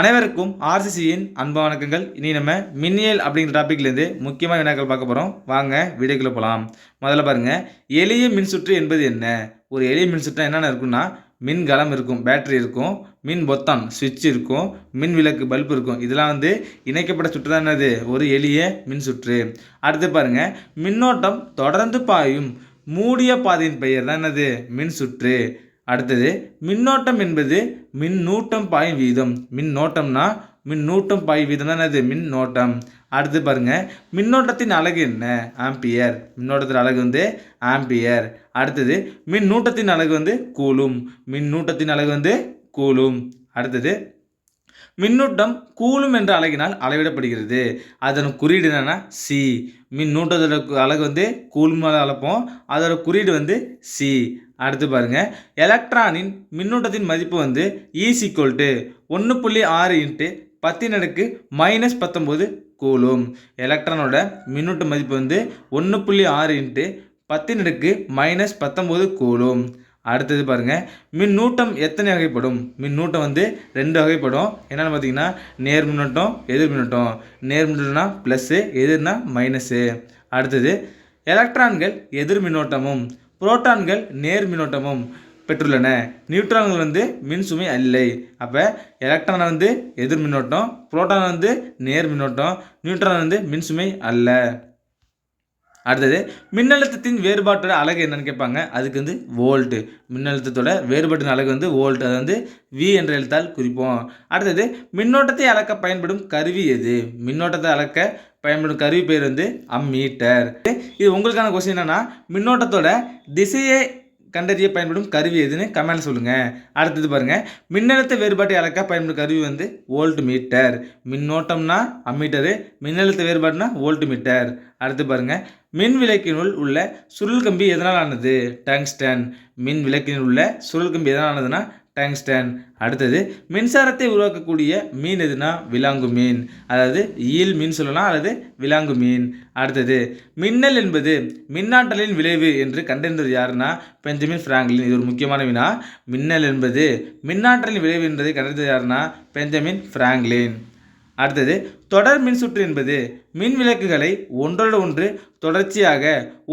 அனைவருக்கும் ஆர்சிசியின் அன்பு வணக்கங்கள். இனி நம்ம மின்னியல் அப்படிங்கிற டாப்பிக்லேருந்து முக்கியமாக வினாக்கள் பார்க்க போகிறோம் வாங்க வீடியோக்குள்ளே போகலாம் முதல்ல பாருங்கள் எளிய மின்சுற்று என்பது என்ன? ஒரு எளிய மின்சுற்று என்னென்ன இருக்குன்னா மின்கலம் இருக்கும் பேட்டரி இருக்கும் மின் பொத்தான் சுவிட்ச் இருக்கும் மின் விளக்கு பல்ப் இருக்கும். இதெல்லாம் வந்து இணைக்கப்பட்ட சுற்று தான் என்னது? ஒரு எளிய மின் சுற்று. அடுத்து பாருங்கள் மின்னோட்டம் தொடர்ந்து பாயும் மூடிய பாதையின் பெயர் தான் என்னது? மின் சுற்று. அடுத்தது மின்னோட்டம் என்பது மின்னூட்டம் பாயும் வீதம். மின்னோட்டம்னா மின்னூட்டம் பாயும் வீதம் தான் என்னது? மின்னோட்டம். அடுத்து பாருங்கள் மின்னோட்டத்தின் அழகு என்ன? ஆம்பியர். மின்னோட்டத்தின் அழகு வந்து ஆம்பியர். அடுத்தது மின்னூட்டத்தின் அழகு வந்து கூலும். மின்னூட்டத்தின் அழகு வந்து கூலும். அடுத்தது மின்னூட்டம் கூலும் என்ற அழகினால் அளவிடப்படுகிறது. அதன் குறியீடு என்னென்னா சி மின்னூட்டத்தோட அழகு வந்து கூலும் அளப்போம். அதோட குறியீடு வந்து சி அடுத்து பாருங்கள் எலக்ட்ரானின் மின்னூட்டத்தின் மதிப்பு வந்து ஈஸ் ஈக்குவல் டு ஒன்று புள்ளி ஆறு இன்ட்டு பத்தின் அடுக்கு மைனஸ் பத்தொம்போது கூலும். எலக்ட்ரானோட மின்னூட்ட மதிப்பு வந்து ஒன்று புள்ளி ஆறு இன்ட்டு பத்தின் அடுக்கு மைனஸ் பத்தொம்போது கூலும். அடுத்தது பாருங்கள் மின்னூட்டம் எத்தனை வகைப்படும்? மின்னூட்டம் வந்து ரெண்டு வகைப்படும். என்னென்னு பார்த்தீங்கன்னா நேர் மின்னோட்டம் எதிர் மின்னோட்டம். நேர் மின்னோட்டம்னா ப்ளஸ்ஸு எதிர்னா மைனஸு அடுத்தது எலக்ட்ரான்கள் எதிர் மின்னோட்டமும். புரோட்டான்கள் நேர் மின்னோட்டமும் பெற்றுள்ளன. நியூட்ரான்கள் வந்து மின்சுமை இல்லை அப்போ எலக்ட்ரான் வந்து எதிர் மின்னோட்டம் புரோட்டான் வந்து நேர் மின்னோட்டம் நியூட்ரான் வந்து மின்சுமை அல்ல. அடுத்தது மின்னழுத்தத்தின் வேறுபாட்டோட அழகு என்னன்னு கேட்பாங்க. அதுக்கு வந்து வோல்ட்டு மின்னழுத்தத்தோட வேறுபாட்டின் அழகு வந்து வோல்ட் அதை வந்து வி என்ற எழுத்தால் குறிப்போம். அடுத்தது மின்னோட்டத்தை அளக்க பயன்படும் கருவி எது? மின்னோட்டத்தை அளக்க பயன்படும் கருவி பேர் வந்து அம்மீட்டர் இது உங்களுக்கான கொஸ்டின் என்னன்னா மின்னோட்டத்தோட திசையை கண்டறிய பயன்படும் கருவி எதுன்னு கமெண்ட் சொல்லுங்கள் அடுத்தது பாருங்கள் மின்னழுத்த வேறுபாட்டை அளக்க பயன்படும் கருவி வந்து வோல்ட் மீட்டர் மின்னோட்டம்னா அம்மீட்டரு மின்னழுத்த வேறுபாடுனா வோல்ட் மீட்டர் அடுத்து பாருங்கள் மின் விளக்கினுள் உள்ள சுருள் கம்பி எதனால் ஆனது டங்ஸ்டன். மின் விளக்கினுள் உள்ள சுருள் கம்பி எதனால் ஆனதுன்னா டங்ஸ்டன். அடுத்தது மின்சாரத்தை உருவாக்கக்கூடிய மீன் எதுனா விலாங்கு மீன். அதாவது ஈல் மீன் சொல்லலாம் அல்லது விலாங்கு மீன். அடுத்தது மின்னல் என்பது மின்னாற்றலின் விளைவு என்று கண்டறிந்தது யாருன்னா பெஞ்சமின் ஃப்ராங்க்லின் இது ஒரு முக்கியமான வினா. மின்னல் என்பது மின்னாற்றலின் விளைவு என்பதை கண்டறிந்தது யாருன்னா பெஞ்சமின் ஃப்ராங்க்லின் அடுத்தது தொடர் மின்சுற்று என்பது மின் விளக்குகளை ஒன்றோடு ஒன்று தொடர்ச்சியாக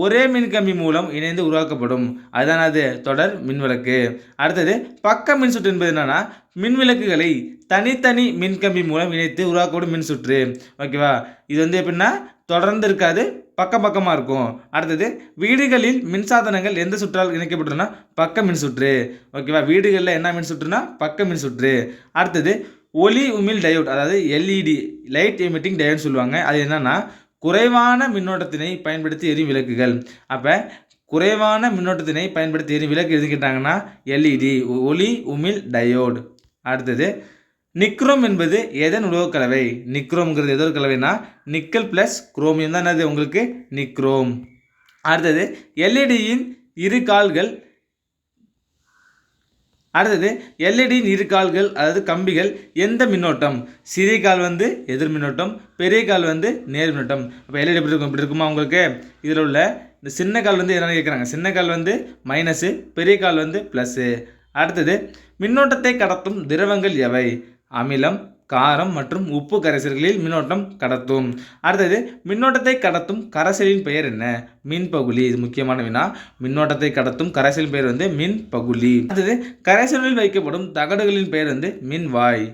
ஒரே மின்கம்பி மூலம் இணைந்து உருவாக்கப்படும். அதுதான் அது தொடர் மின்விளக்கு அடுத்தது பக்க மின்சுற்று என்பது என்னென்னா மின் விளக்குகளை தனித்தனி மின்கம்பி மூலம் இணைத்து உருவாக்கப்படும் மின்சுற்று ஓகேவா இது வந்து எப்படின்னா தொடர்ந்து இருக்காது பக்கம் பக்கமாக இருக்கும். அடுத்தது வீடுகளில் மின்சாதனங்கள் எந்த சுற்றால் இணைக்கப்பட்டுள்ளனா பக்க மின்சுற்று ஓகேவா வீடுகளில் என்ன மின்சுற்றுனா பக்க மின்சுற்று அடுத்தது ஒளி உமிழ் டயோட் அதாவது எல்இடி லைட் எமிட்டிங் டயோட்னு சொல்லுவாங்க. அது என்னென்னா குறைவான மின்னோட்டத்தினை பயன்படுத்தி எரியும் விளக்குகள். அப்போ குறைவான மின்னோட்டத்தினை பயன்படுத்தி எரியும் விளக்கு எது கேட்டாங்கன்னா எல்இடி ஒளி உமிழ் டயோடு அடுத்தது நிக்ரோம் என்பது எதன் உலோகக்கலவை? நிக்ரோம்ங்கிறது எதோ கலவைனா நிக்கல் ப்ளஸ் குரோமியம் தான் என்னது உங்களுக்கு? நிக்ரோம். அடுத்தது எல்இடியின் இரு கால்கள் அடுத்தது எல்இடியின் இரு கால்கள் அதாவது கம்பிகள் எந்த மின்னோட்டம்? சிறிய கால் வந்து எதிர் மின்னோட்டம் பெரிய கால் வந்து நேர் மின்னோட்டம். அப்போ எல்இடி எப்படி இருக்கும்? இப்படி இருக்குமா உங்களுக்கு? இதில் உள்ள இந்த சின்ன கால் வந்து என்னென்னு கேட்குறாங்க? சின்ன கால் வந்து மைனஸு பெரிய கால் வந்து ப்ளஸ்ஸு அடுத்தது மின்னோட்டத்தை கடத்தும் திரவங்கள் எவை? அமிலம் காரம் மற்றும் உப்பு கரைசல்களில் மின்னோட்டம் கடத்தும். அடுத்தது மின்னோட்டத்தை கடத்தும் கரைசலின் பெயர் என்ன? மின்பகுலி இது முக்கியமான வினா. மின்னோட்டத்தை கடத்தும் கரைசலின் பெயர் வந்து மின்பகுலி அடுத்தது கரைசலில் வைக்கப்படும் தகடுகளின் பெயர் வந்து மின்வாய்.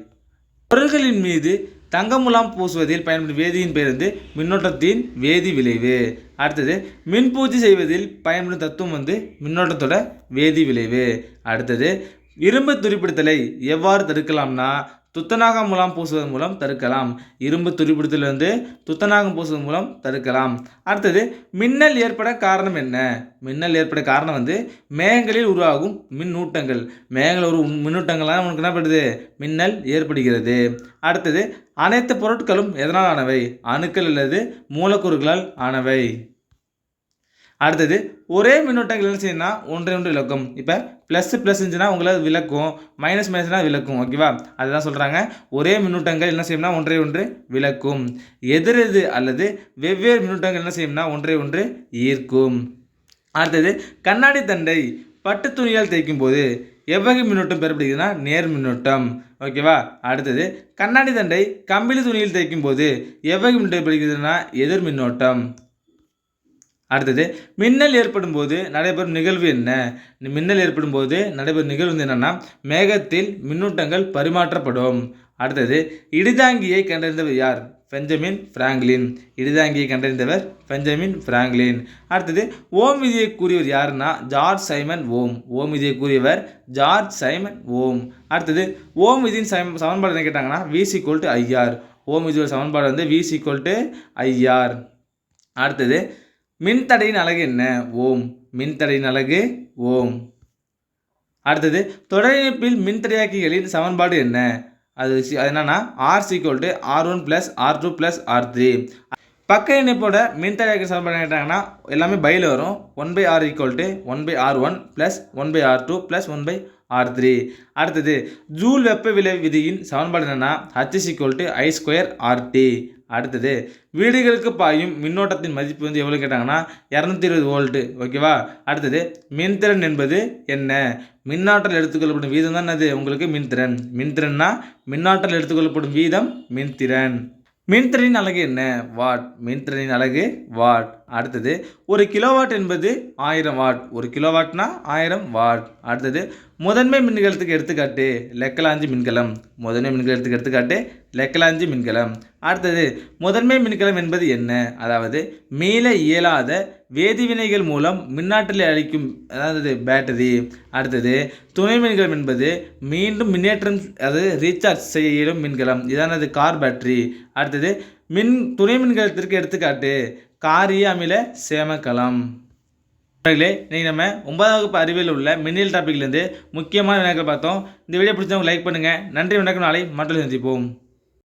பொருள்களின் மீது தங்கமுலாம் பூசுவதில் பயன்படும் வேதியின் பெயர் வந்து மின்னோட்டத்தின் வேதி விளைவு. அடுத்தது மின் பூஜை செய்வதில் பயன்படும் தத்துவம் வந்து மின்னோட்டத்தோட வேதி விளைவு. அடுத்தது இரும்பு துருப்பிடுத்தலை எவ்வாறு தடுக்கலாம்னா துத்தநாகம் முலாம் பூசுவதன் மூலம் தடுக்கலாம். இரும்பு துருப்பிடித்திலிருந்து துத்தநாகம் பூசுவதன் மூலம் தடுக்கலாம். அடுத்தது மின்னல் ஏற்பட காரணம் என்ன? மின்னல் ஏற்பட காரணம் வந்து மேகங்களில் உருவாகும் மின்னூட்டங்கள். மேகங்கள் ஒரு மின்னூட்டங்கள்லாம் உனக்கு என்ன பண்ணுது மின்னல் ஏற்படுகிறது. அடுத்தது அனைத்து பொருட்களும் எதனால் ஆனவை? அணுக்கள் அல்லது மூலக்கூறுகளால் ஆனவை. அடுத்தது ஒரே மின்னோட்டங்கள் என்ன செய்யணும்னா ஒன்றை ஒன்று விளக்கும். இப்போ ப்ளஸ் ப்ளஸ் இருந்துச்சுன்னா உங்களை விளக்கும். மைனஸ் மைனஸ்னா விளக்கும் ஓகேவா அதுதான் சொல்கிறாங்க ஒரே மின்னூட்டங்கள் என்ன செய்யும்னா ஒன்றை ஒன்று விளக்கும். எதிரெது அல்லது வெவ்வேறு மின்னூட்டங்கள் என்ன செய்யும்னா ஒன்றை ஒன்று ஈர்க்கும். அடுத்தது கண்ணாடி தண்டை பட்டு துணியால் தேய்க்கும் போது எவ்வகை மின்னோட்டம் பெறப்படுகிறதுனா நேர் மின்னோட்டம் ஓகேவா அடுத்தது கண்ணாடி தண்டை கம்பிளி துணியில் தைக்கும் போது எவ்வகை மின்னோட்டம் பெறுகிறதுனா எதிர் மின்னோட்டம். அடுத்தது மின்னல் ஏற்படும் போது நடைபெறும் நிகழ்வு என்ன? மின்னல் ஏற்படும் போது நடைபெறும் நிகழ்வு என்னென்னா மேகத்தில் மின்னூட்டங்கள் பரிமாற்றப்படும். அடுத்தது இடிதாங்கியை கண்டறிந்தவர் யார்? Benjamin Franklin. இடிதாங்கியை கண்டறிந்தவர் பெஞ்சமின் பிராங்க்லின். அடுத்தது ஓம் விதியை கூறியவர் யாருன்னா ஜார்ஜ் சைமன் ஓம். ஓம் விதியை கூறியவர் ஜார்ஜ் சைமன் ஓம். அடுத்தது ஓம் விதியின் சம சமன்பாடு என்ன கேட்டாங்கன்னா விசி சிக்வல் டு ஐஆர் ஓம் விதியோட சமன்பாடு வந்து விசி கோல்ட்டு டு ஐஆர் அடுத்தது மின்தடையின் அழகு என்ன? ஓம். மின்தடையின் அழகு ஓம். அடுத்தது தொடரிணைப்பில் மின்தடையாக்கிகளின் சமன்பாடு என்ன? அது அது என்னன்னா R sequel to R one plus R two plus R three பக்க இணைப்போட மின்தடையாக்கி சமன்பாடு கேட்டாங்கன்னா எல்லாமே பையில் வரும். One by R equal to one by R one plus one by R two plus one by R three அடுத்தது ஜூல் வெப்ப விலை விதியின் சமன்பாடு என்னென்னா H equal to I square RT அடுத்தது வீடுகளுக்கு பாயும் மின்னோட்டத்தின் மதிப்பு வந்து எவ்வளோ கேட்டாங்கன்னா இரநூத்தி இருபது வோல்ட்டு. ஓகேவா அடுத்தது மின்திறன் என்பது என்ன? மின்னாற்றல் எடுத்துக்கொள்ளப்படும் வீதம் தான் அது உங்களுக்கு மின்திறன். மின்திறன்னா மின்னாற்றல் எடுத்துக்கொள்ளப்படும் வீதம் மின்திறன். மின்திறனின் அழகு என்ன? வாட்? மின்திறனின் அழகு வாட்? அடுத்தது ஒரு கிலோவாட் என்பது ஆயிரம் வாட் ஒரு கிலோவாட்னா ஆயிரம் வாட் அடுத்தது முதன்மை மின்கலத்துக்கு எடுத்துக்காட்டு லெக்கலாஞ்சி மின்கலம். முதன்மை மின்கலத்துக்கு எடுத்துக்காட்டு லெக்கலாஞ்சி மின்கலம். அடுத்தது முதன்மை மின்கலம் என்பது என்ன? அதாவது மீள இயலாத வேதிவினைகள் மூலம் மின்னாற்றலை அளிக்கும் அதாவது பேட்டரி அடுத்தது துணை மின்கலம் என்பது மீண்டும் மின்னேற்றம் அதாவது ரீசார்ஜ் செய்ய இயலும் மின்கலம். இதானது கார் பேட்டரி அடுத்தது மின் துணை மின்கலத்திற்கு எடுத்துக்காட்டு காரிய அமில சேமக்கலம். நண்பர்களே இன்னைக்கு நம்ம ஒன்பதாம் வகுப்பு அறிவியல் உள்ள மின்னியல் டாப்பிக்லேருந்து முக்கியமான வினாக்கள் பார்த்தோம். இந்த வீடியோ பிடிச்சவங்க லைக் பண்ணுங்கள் நன்றி வணக்கம். நாளை மற்றொரு சந்திப்போம்.